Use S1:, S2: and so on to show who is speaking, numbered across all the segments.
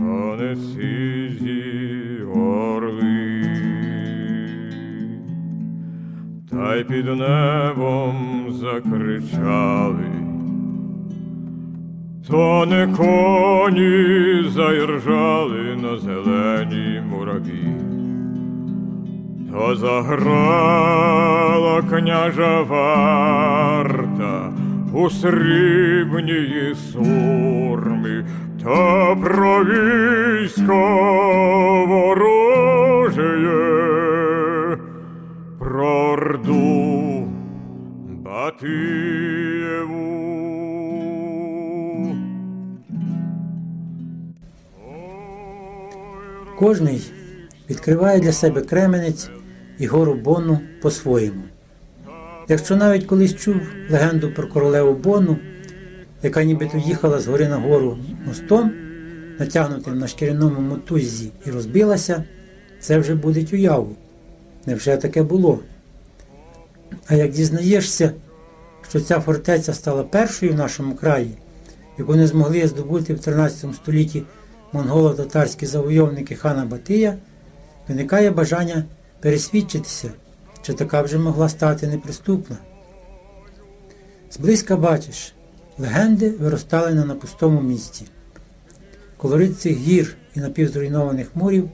S1: не сизі орли, та й під небом закричали. То не коні заіржали на зелені мураві, то заграла княжа варта у срібнії сурми, та про військо ворожеє, про орду Батиєву.
S2: Кожний відкриває для себе Кременець і гору Бонну по-своєму. Якщо навіть колись чув легенду про королеву Бонну, яка нібито їхала з гори на гору мостом, натягнутим на шкіряному мотуззі і розбилася, це вже буде уяву. Невже таке було? А як дізнаєшся, що ця фортеця стала першою в нашому краї, яку не змогли здобути в 13 столітті монголо-татарські завойовники хана Батия, виникає бажання пересвідчитися, чи така вже могла стати неприступна. Зблизька бачиш, легенди виростали на напустому місці. Колорит цих гір і напівзруйнованих мурів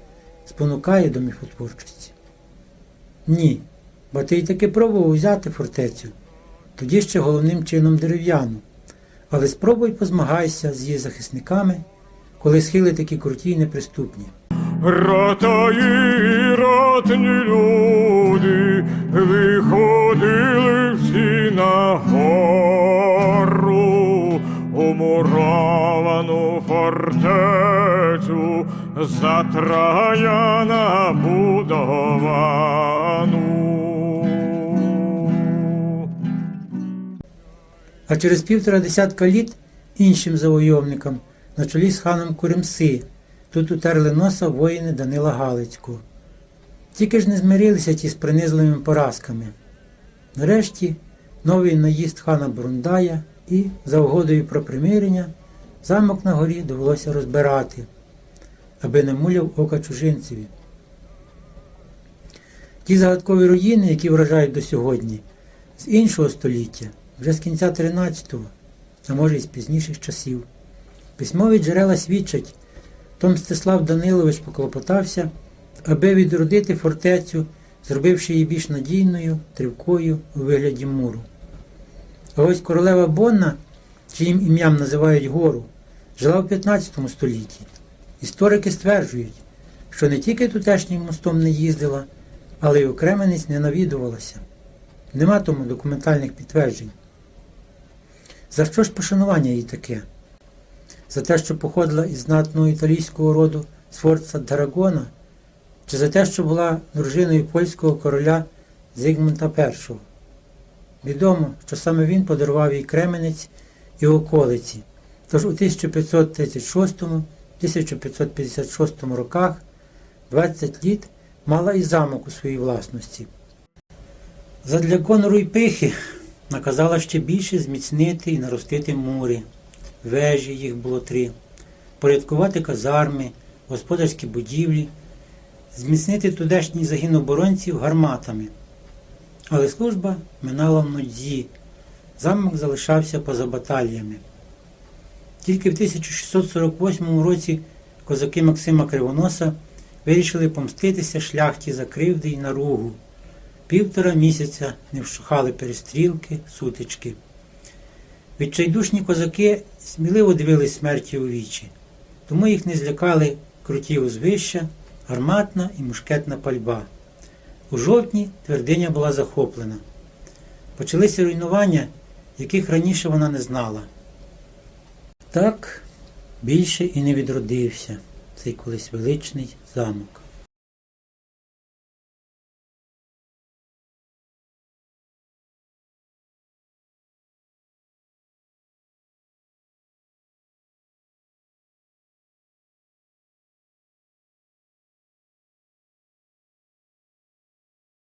S2: спонукає до міфотворчості. Ні, Батий таки пробував взяти фортецю, тоді ще головним чином дерев'яну, але спробуй позмагайся з її захисниками, коли схили такі круті й неприступні.
S1: Рота і ротні люди виходили всі на гору, умуровану фортецю за Траяна будовану.
S2: А через півтора десятка літ іншим завойовникам на чолі з ханом Куримси тут утерли носа воїни Данила Галицького. Тільки ж не змирилися ті з принизливими поразками. Нарешті новий наїзд хана Бурундая і, за угодою про примирення, замок на горі довелося розбирати, аби не муляв ока чужинцеві. Ті загадкові руїни, які вражають до сьогодні, з іншого століття, вже з кінця 13-го, а може й з пізніших часів. Письмові джерела свідчать, Том Стислав Данилович поклопотався, аби відродити фортецю, зробивши її більш надійною, тривкою у вигляді муру. А ось королева Бонна, чиїм ім'ям називають гору, жила в 15 столітті. Історики стверджують, що не тільки тутешнім мостом не їздила, але й у Кременець не навідувалася. Нема тому документальних підтверджень. За що ж пошанування їй таке? За те, що походила із знатного італійського роду Сфорца Дарагона, чи за те, що була дружиною польського короля Зигмунта І. Відомо, що саме він подарував їй Кременець і околиці. Тож у 1536-1556 роках 20 літ мала і замок у своїй власності. Задля гонору й пихи наказала ще більше зміцнити і наростити мури. Вежі їх було три, порядкувати казарми, господарські будівлі, зміцнити тудешній загін оборонців гарматами. Але служба минала в нудзі, замок залишався поза баталіями. Тільки в 1648 році козаки Максима Кривоноса вирішили помститися шляхті за кривди й наругу. Півтора місяця не вщухали перестрілки, сутички. Відчайдушні козаки сміливо дивились смерті у вічі, тому їх не злякали круті узвища, гарматна і мушкетна пальба. У жовтні твердиня була захоплена. Почалися руйнування, яких раніше вона не знала. Так більше і не відродився цей колись величний замок.